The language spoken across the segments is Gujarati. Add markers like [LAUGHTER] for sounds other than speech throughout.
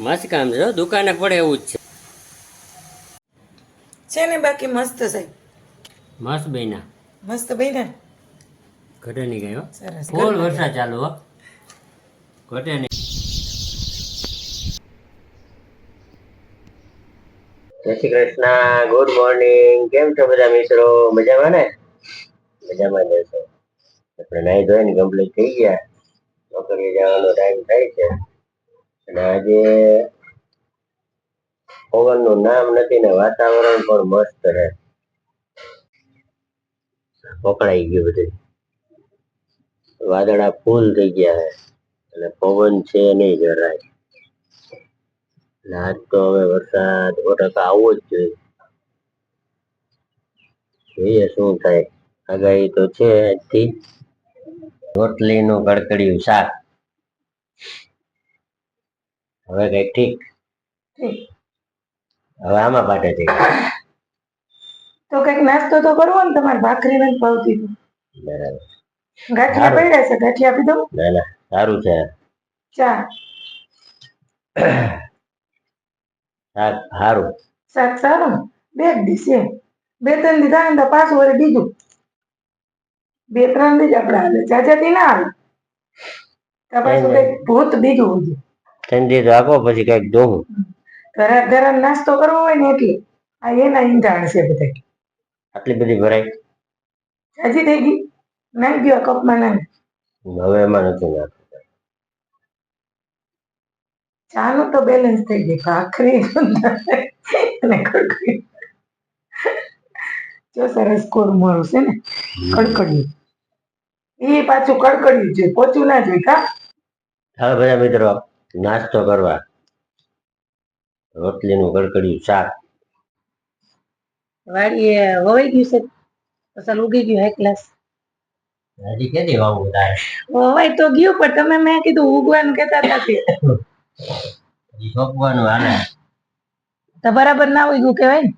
મસ્ત કામ છે દુકાને પડે એવું જ છે. છે ને બાકી મસ્ત સાહેબ મસ્ત બેના મસ્ત બન્યા ઘટે નહીં ગયો સરસ ફૂલ વરસાદ ચાલુ હો. ઘટે નહીં. જય શ્રી કૃષ્ણ ગુડ મોર્નિંગ. કેમ છો બધા મિત્રો? મજામાં ને? મજામાં જ હશો આપણે નાઈ ધોઈને કમ્પ્લીટ થઈ ગયા નોકરીએ જવાનો ટાઈમ થાય છે. અને આજે પવનનું નામ નથી ને વાતાવરણ પણ મસ્ત રહે. પકડાઈ ગયું બધું. વાદળા ફૂલ થઈ ગયા છે. અને પવન છે નહીં જરાય. આજ તો હવે વરસાદ ટકા આવવો જ જોઈએ. જોઈએ શું થાય. આગાહી તો છે આજથી. રોટલીનું કડકડિયું શાક. હવે કઈ ઠીક? હવે આમાં પાટે થઈ તો કંઈક નાસ્તો તો કરવો ને તમારે ભાખરી ને ભાવતી બરાબર. ગાંઠિયા. પડ્યા છે ગાંઠિયા આપી દઉં? ના ના સારું છે. ચા શાક સારું. શાક સારું બે જ બે ત્રણ દી થાય ને પાછું વળી બીજું. બે ત્રણ જ આપણે હાલે જાજાથી ના હાલે તો પાછું કંઈક ભૂત બીજું હોય. ઠંડી આપો પછી કંઈક જોવું. ઘરે ઘરે નાસ્તો કરવો હોય ને એટલે આ એના ઈંધાણ છે બધા. આટલી બધી ભરાઈ? હજી થઈ ગઈ. નાખી ગયો કપમાં નાઈ હવે એમાં નથી નાખતું. ચાનું તો બેલેન્સ થઈ ગઈ. ભાખરી અને કડકડી. જો સરસ કોરમોરું છે ને. કડકડિયું. એ પાછું કડકડિયું છે પોચું ના જોઈએ કા? હવે બધા મિત્રો નાસ્તો કરવા. રોટલીનું કડકડિયું શાક. વાડીએ વવાઈ ગયું છે અસલ ઉગી ગયું હે ક્લાસ હજી કેદી વાવવું તારે વવાઈ તો ગયું પણ તમે મેં કીધું ઉગવાનું કેતા નથી કે. ઉગવાનું હાલે તો બરાબર ના ઉગ્યું કેવાય ને.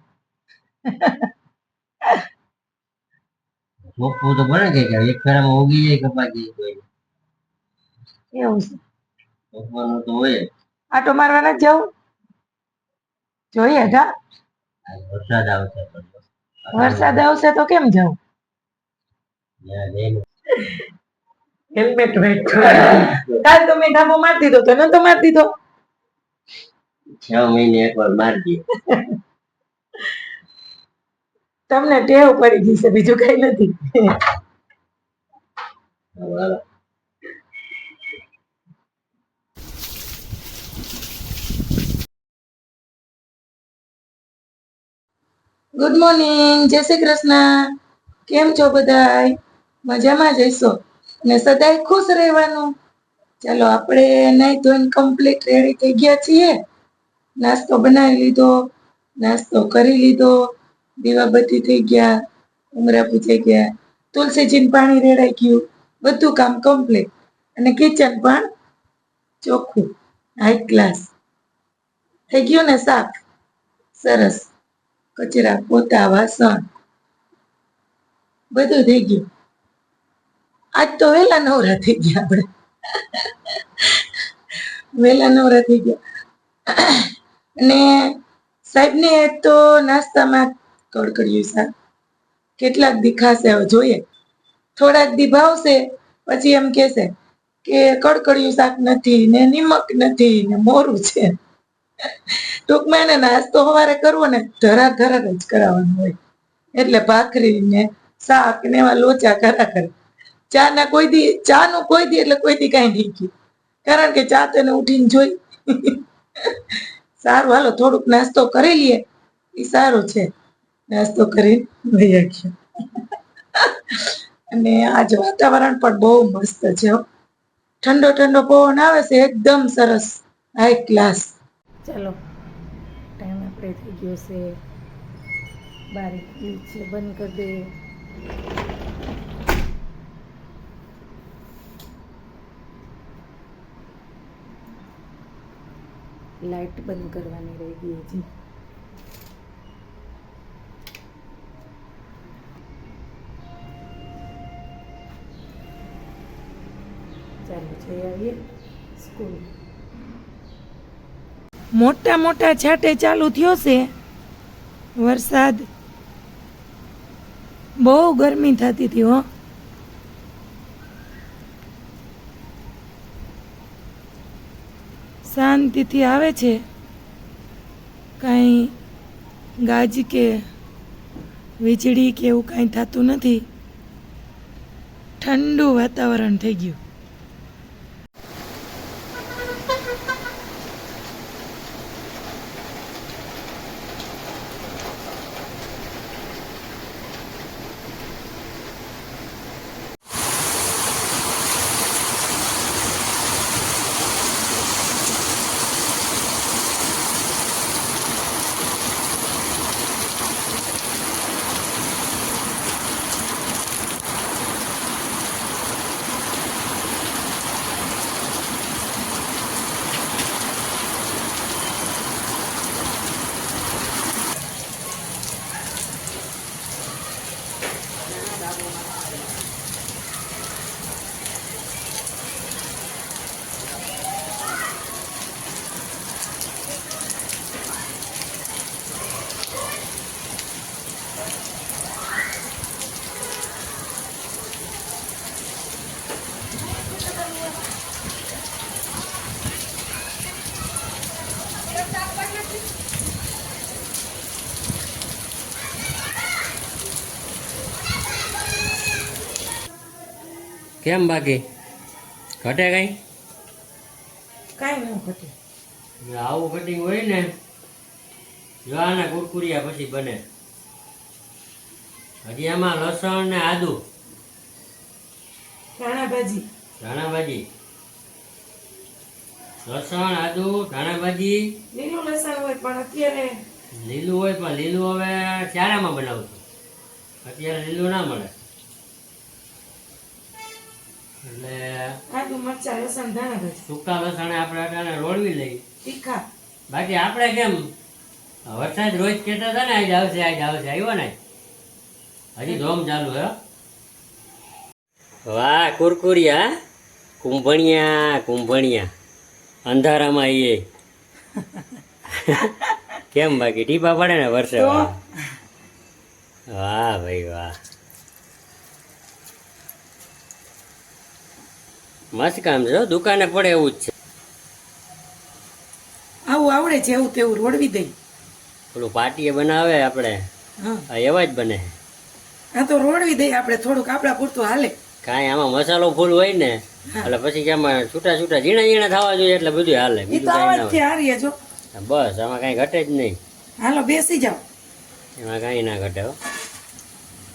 સોંપવું તો બને કે એક ફેરામાં ઉગી જાય કપાઈ જાય કોઈ એવું છે. સોંપવાનું તો હોય આટો મારવા નથી જવું? જોઈએ કા વરસાદ આવશે વરસાદ આવશે તો કેમ જવું? હેલ્મેટ વેટ કાલ તો મેં ધાબો મારી દીધો તો નતો મારી દીધો. છ મહિને એકવાર મારી દઈએ તમને ટેવ પડી ગઈ બીજું કઈ નથી. ગુડ મોર્નિંગ જય શ્રી કૃષ્ણ. કેમ છો બધા મજામાં જઈશો ને સદાય ખુશ રહેવાનું? ચાલો, આપણે નહીં ધોઈને કમ્પ્લીટ રેડી થઈ ગયા છીએ. નાસ્તો બનાવી લીધો, નાસ્તો કરી લીધો દીવાબત્તી થઈ ગયા, ઉમરા પૂજાઈ ગયા. તુલસીજીને પાણી રેડાઈ ગયું, બધું કામ કમ્પ્લીટ અને કિચન પણ ચોખ્ખું હાઈ ક્લાસ થઈ ગયું ને શાક? સરસ. કચરા, પોતા, વાસણ. બધું થઈ ગયું. આજ તો વહેલા નવરા થઈ ગયા આપણે. વહેલા નવરા થઈ ગયા. અને સાહેબને તો નાસ્તામાં કડકડિયું શાક કેટલાક દી ખાશે હવે જોઈએ. થોડાક દી ભાવશે પછી એમ કહેશે કે કડકડિયું શાક નથી ને નિમક નથી ને મોરું છે. ટૂંકમાં એને નાસ્તો સવારે કરવો ને ધરા ધરા જ કરાવવાનો હોય. એટલે ભાખરી ને શાક ને એવા લોચા કરા કરે ચા ના કોઈ દી ચા નું કોઈ દી એટલે કોઈ દી કાંઈ નહીં ગયું કારણ કે ચા તેને ઉઠીને જોઈ. સારું, હાલો થોડુંક નાસ્તો કરી લઈએ. એ સારું છે. નાસ્તો કરીને વહી ગયો અને આજ વાતાવરણ પણ બહુ મસ્ત છે. ઠંડો ઠંડો પવન આવે છે, એકદમ સરસ હાઈ ક્લાસ ચાલો ટાઈમ આપણે થઈ ગયો છે. બારી છે, બંધ કરી દે. લાઈટ બંધ કરવાની રહી ગઈ છે. ચાલો જઈ આવીએ સ્કૂલ. મોટા મોટા છાંટે ચાલુ થયો છે. વરસાદ બહુ ગરમી થતી હતી હો. શાંતિથી આવે છે. કાંઈ ગાજ કે વીજળી કે એવું કાંઈ થતું નથી. ઠંડુ વાતાવરણ થઈ ગયું. કેમ બાકી? ઘટે કઈ? કાંઈ ન ઘટે. આવું કટિંગ હોય ને જો આના કુરકુરિયા પછી બને. હજી આમાં લસણ ને આદુ. ધાણાભાજી. ધાણાભાજી. લસણ આદુ ધાણાભાજી. લીલું લસણ હોય પણ અત્યારે લીલું હોય પણ લીલું હવે ચારામાં બનાવું છું. અત્યારે લીલું ના મળે. એટલે મરચાં લસણ સૂકા લસણ આપણે રોળવી લઈ તીખા. બાકી આપણે કેમ વરસાદ રોજ કહેતા હતા ને આજ આવશે આજ આવશે. આવ્યો ને? હજી ધોમ ચાલુ હે. વાહ કુરકુરિયા કુંભણિયા કુંભણિયા. અંધારામાં એ. [LAUGHS] કેમ બાકી? ટીપા પડે ને વર્ષે વાહ વાહ ભાઈ વાહ. મસ્ત કામ છે દુકાને પડે એવું જ છે. આવું આવડે છે એવું તેવું રોડવી દઈ. પેલું પાટીએ બનાવે આપણે. હા. એવા જ બને. હા તો રોડવી દઈ આપણે થોડુંક આપણા પૂરતું હાલે. કાંઈ આમાં મસાલો ફૂલ હોય ને એટલે પછી કે આમાં છૂટા છૂટા ઝીણા ઝીણા થવા જોઈએ એટલે બધું હાલે એ તો આવા જ છે હારીએ જો. બસ આમાં કાંઈ ઘટે જ નહીં. હાલો બેસી જાઓ. એમાં કાંઈ ના ઘટે હો.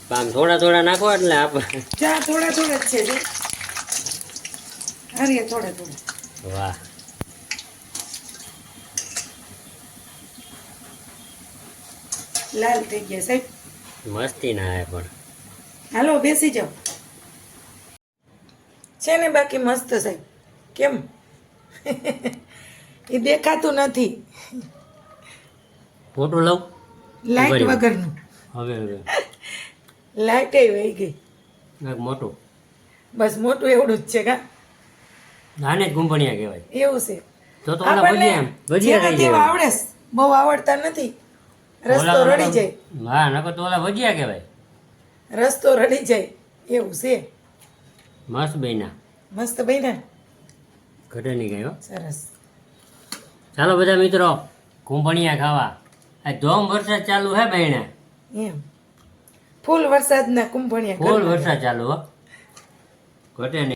આમ થોડા થોડા નાખો એટલે આપણે ચા થોડા થોડા જ છે હારીએ થોડે થોડે. વાહ. લાલ થઈ ગયા સાહેબ. મસ્તી ના આવે પણ. હાલો બેસી જાઓ. છે ને બાકી મસ્ત સાહેબ. કેમ? એ દેખાતું નથી. ફોટો લઉં? લાઈટ વગરનું. હવે હવે. લાઈટ વહી ગઈ. મોટું. બસ મોટું એવડું જ છે કા? આને જ ગુંભણિયા કહેવાય. એવું છે. તો તો ઓલા ભજીયા ભજીયા થઈ જાય આવડે બહુ આવડતા નથી. રસ્તો રડી જાય. હા નકર તો ઓલા ભજીયા કહેવાય. રસ્તો રડી જાય એવું છે. મસ્ત બેના મસ્ત બન્યા. ઘટે નહીં ગયો સરસ. ચાલો બધા મિત્રો કુંભણિયા ખાવા. આ ધોમ વરસાદ ચાલુ હે બહેણા? એમ. ફૂલ વરસાદના કુંભણિયા ફૂલ વરસાદ ચાલુ હો. ઘટે નહીં.